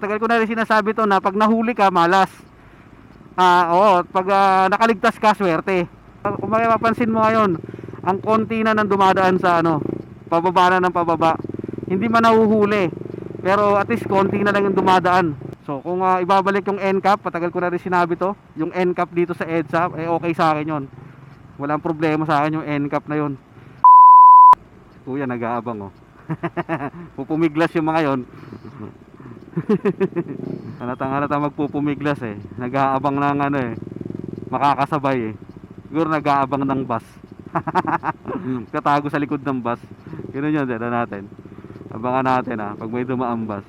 Tagal ko na rin sinasabi to na pag nahuli ka, malas. Ah, oo, pag ah, nakaligtas ka, swerte. Kung mapapansin mo ngayon, ang konti na nang dumadaan sa ano, pababa na ng pababa. Hindi man nahuhuli. Pero at least konti na lang yung dumadaan. So kung ah, ibabalik yung NCAP, patagal ko na rin sinabi to, yung NCAP dito sa EDSA, eh okay sa akin yon. Walang problema sa akin yung NCAP na yon. Kuya, nag-aabang oh. Pupumiglas yung mga yon. halatang halatang magpupumiglas eh. Nag-aabang ng ano eh. Makakasabay eh. Siguro nag-aabang ng bus. Katago sa likod ng bus. Yun yun, dito natin. Abangan natin ah, pag may dumaan bus.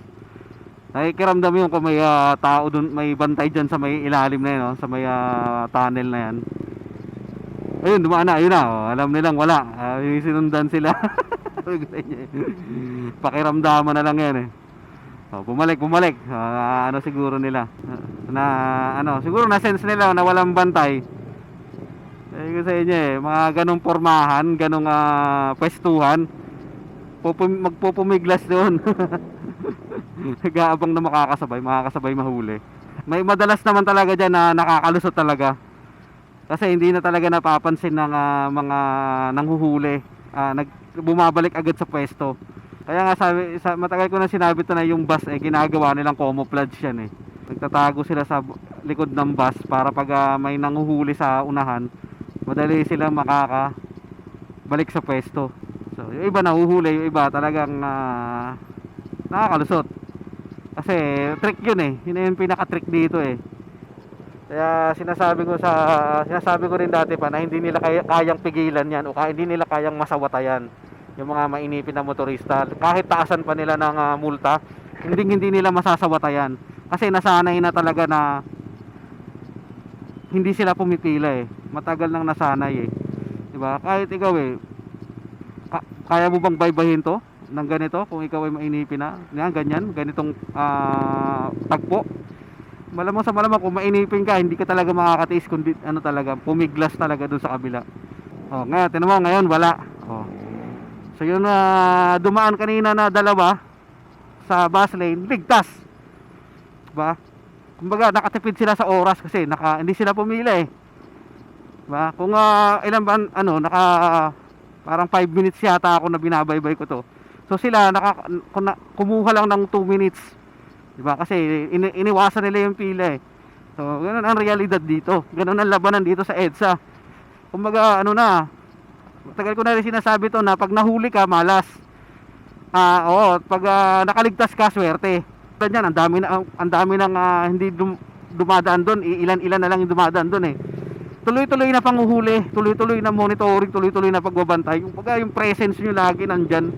Nakikiramdam yun kung may ah, tao dun, may bantay dyan sa may ilalim na yun, oh, sa may ah, tunnel na yan. Ayun, dumaan na, ayun na, oh, alam nilang wala. Ah, yung sinundan sila. Eh. Pakiramdaman na lang yan eh. Oh, bumalik, bumalik. Ah, ano siguro nila? Na ano, siguro na sense nila na walang bantay. Sabi ko sa inyo eh, mga ganong pormahan, ganong ah, pwestuhan, pupum- magpupumiglas doon. Nag-aabang na makakasabay, makakasabay mahuli. May madalas naman talaga dyan na nakakalusot talaga. Kasi hindi na talaga napapansin ng ah, mga nanghuhuli. Ah, nag, bumabalik agad sa pwesto. Kaya nga sabi, sa, matagal ko na sinabi to na yung bus eh, ginagawa nilang camouflage yan eh. Nagtatago sila sa likod ng bus para pag ah, may nanguhuli sa unahan, madali silang makaka balik sa pwesto. So, yung iba nahuhuli, yung iba talagang ah, nakakalusot. Kasi trick yun eh. Yun yung pinaka-trick dito eh. Kaya sinasabi ko sa sinasabi ko rin dati pa na hindi nila kaya, kayang pigilan 'yan o hindi nila kayang masawatayan yung mga mainipin na motorista. Kahit taasan pa nila ng ah, multa, hindi hindi nila masasawatayan. Kasi nasanay na talaga na hindi sila pumipila eh. Matagal nang nasanay eh. 'Di ba? Kahit ikaw eh ka- kaya mo bang baybayin to ng ganito kung ikaw ay mainipin na? Yan, ganyan, ganitong ah, tagpo. Malamang sa malamang kung mainipin ka, hindi ka talaga makakatiis kundi ano talaga, pumiglas talaga dun sa kabila. Oh, ngayon, tinan mo, ngayon wala. Oh. So yun na dumaan kanina na dalawa sa bus lane, ligtas. 'Di ba? Kumbaga nakatipid sila sa oras kasi naka hindi sila pumila eh. 'Di ba? Kung ah, ilan ba ano, naka parang 5 minutes yata ako na binabaybay ko to. So sila naka kumuha lang ng 2 minutes. 'Di ba? Kasi ini, iniwasan nila yung pila eh. So, ganun ang realidad dito. Ganun ang labanan dito sa EDSA. Kumbaga, ano na, matagal ko na rin sinasabi to na pag nahuli ka, malas. Ah, oo, pag ah, nakaligtas ka, swerte. Ganyan, ang dami na ang, dami nang ah, hindi dum, dumadaan doon, ilan-ilan na lang yung dumadaan doon eh. Tuloy-tuloy na panguhuli, tuloy-tuloy na monitoring, tuloy-tuloy na pagbabantay. Yung pag yung presence nyo lagi nandyan.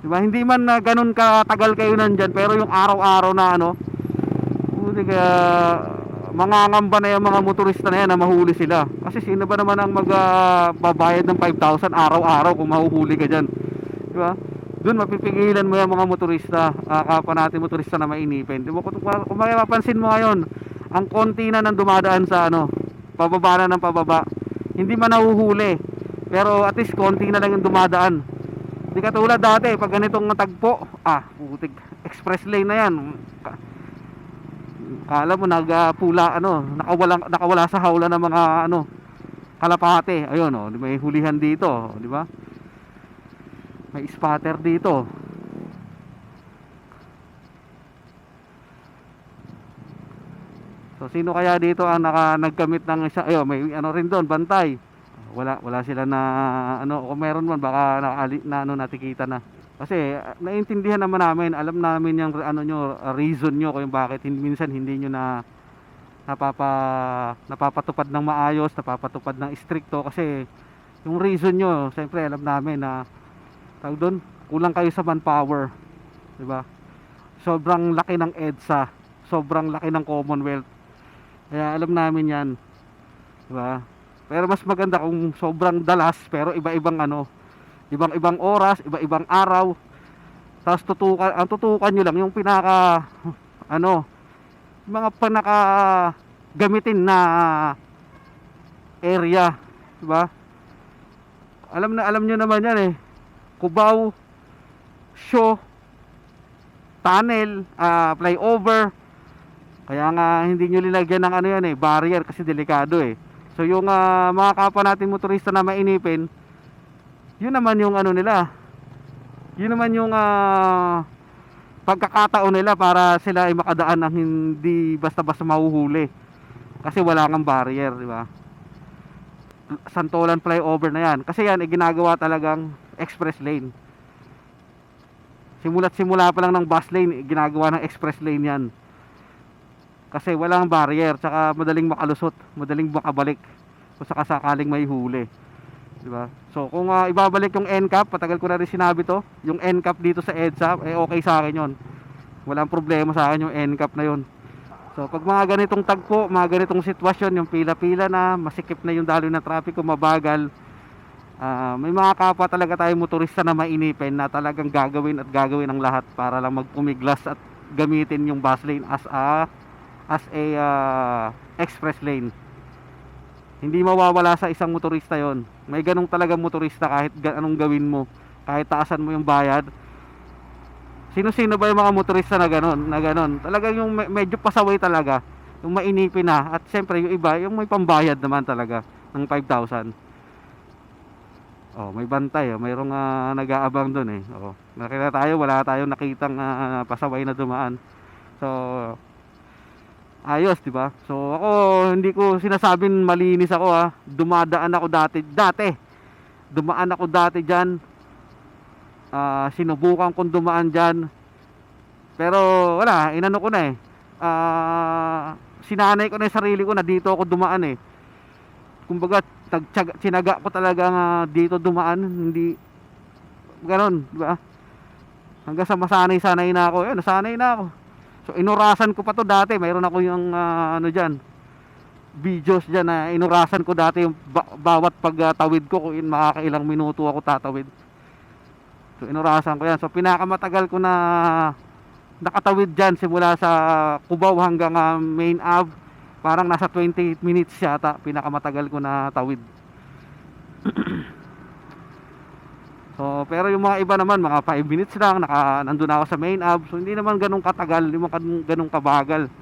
Diba? Hindi man na ganun katagal kayo nandyan, pero yung araw-araw na ano, Buti kaya mangangamba na yung mga motorista na yan na mahuli sila. Kasi sino ba naman ang magbabayad ng 5,000 araw-araw kung mahuhuli ka dyan? Di ba? Doon mapipigilan mo yung mga motorista, uh, natin motorista na mainipin. Di ba? Kung, kung mapapansin mo ngayon, ang konti na nang dumadaan sa ano, pababa na ng pababa. Hindi man nahuhuli. Pero at least konti na lang yung dumadaan. Di katulad dati, pag ganitong tagpo, ah, putik, express lane na yan. Ka- Kala mo nagpula ano, nakawala nakawala sa hawla ng mga ano kalapate. Ayun oh, may hulihan dito, oh, di ba? May spatter dito. So sino kaya dito ang naka nagkamit ng isa ayo may ano rin doon bantay. Wala wala sila na ano kung meron man baka nakali na ano natikita na. Kasi ah, naiintindihan naman namin, alam namin yung ano nyo, ah, reason nyo kung bakit hindi, minsan hindi nyo na napapa, napapatupad ng maayos, napapatupad ng stricto kasi yung reason nyo, siyempre alam namin na tawag doon, kulang kayo sa manpower. 'Di ba? Sobrang laki ng EDSA, sobrang laki ng Commonwealth. Kaya alam namin 'yan. 'Di ba? Pero mas maganda kung sobrang dalas pero iba-ibang ano, ibang-ibang oras, iba-ibang araw. Tapos tutukan, ang tutukan nyo lang yung pinaka ano, mga pinaka gamitin na area, 'di ba? Alam na alam nyo naman 'yan eh. Cubao, Show, tunnel, ah, flyover. Kaya nga hindi nyo linagyan ng ano yan eh, barrier kasi delikado eh. So yung ah, mga kapwa natin motorista na mainipin, yun naman yung ano nila. Yun naman yung ah, pagkakataon nila para sila ay makadaan ng hindi basta-basta mahuhuli. Kasi wala kang barrier, di ba? Santolan flyover na yan. Kasi yan ay ginagawa talagang express lane. Simula't simula pa lang ng bus lane, ginagawa ng express lane yan. Kasi walang barrier, tsaka madaling makalusot, madaling makabalik kung sakasakaling may huli. Di ba? So kung ah, ibabalik yung NCAP, patagal ko na rin sinabi to, yung NCAP dito sa EDSA, eh okay sa akin yon. Walang problema sa akin yung NCAP na yon. So pag mga ganitong tagpo, mga ganitong sitwasyon, yung pila-pila na, masikip na yung daloy ng trapiko, mabagal, Ah, may mga kapwa talaga tayo motorista na mainipin na talagang gagawin at gagawin ang lahat para lang magpumiglas at gamitin yung bus lane as a as a ah, express lane. Hindi mawawala sa isang motorista yon. May ganong talagang motorista kahit anong gawin mo, kahit taasan mo yung bayad. Sino-sino ba yung mga motorista na ganon, na ganon? Talagang yung me- medyo pasaway talaga, yung mainipin na at siyempre yung iba, yung may pambayad naman talaga ng 5,000. Oh, may bantay, oh. mayroong ah, nag-aabang doon eh. Oh, nakita tayo, wala tayong nakitang ah, pasaway na dumaan. So ayos, 'di ba? So ako hindi ko sinasabing malinis ako ha. Dumadaan ako dati, dati. Dumaan ako dati diyan. Ah, sinubukan kong dumaan diyan. Pero wala, inano ko na eh. Ah, sinanay ko na yung sarili ko na dito ako dumaan eh kumbaga tagtyaga, sinaga ko talaga nga dito dumaan hindi ganon di ba hanggang sa masanay-sanay na ako eh nasanay na ako so inurasan ko pa to dati. Mayroon ako yung ah, ano diyan videos diyan na inurasan ko dati yung ba- bawat pagtawid ko kung in makakailang minuto ako tatawid. So inurasan ko yan. So pinakamatagal ko na nakatawid diyan simula sa Cubao hanggang ah, Main Ave. Parang nasa 28 minutes yata pinakamatagal ko na tawid so pero yung mga iba naman mga 5 minutes lang naka, nandun ako sa main ab so hindi naman ganun katagal hindi naman ganun kabagal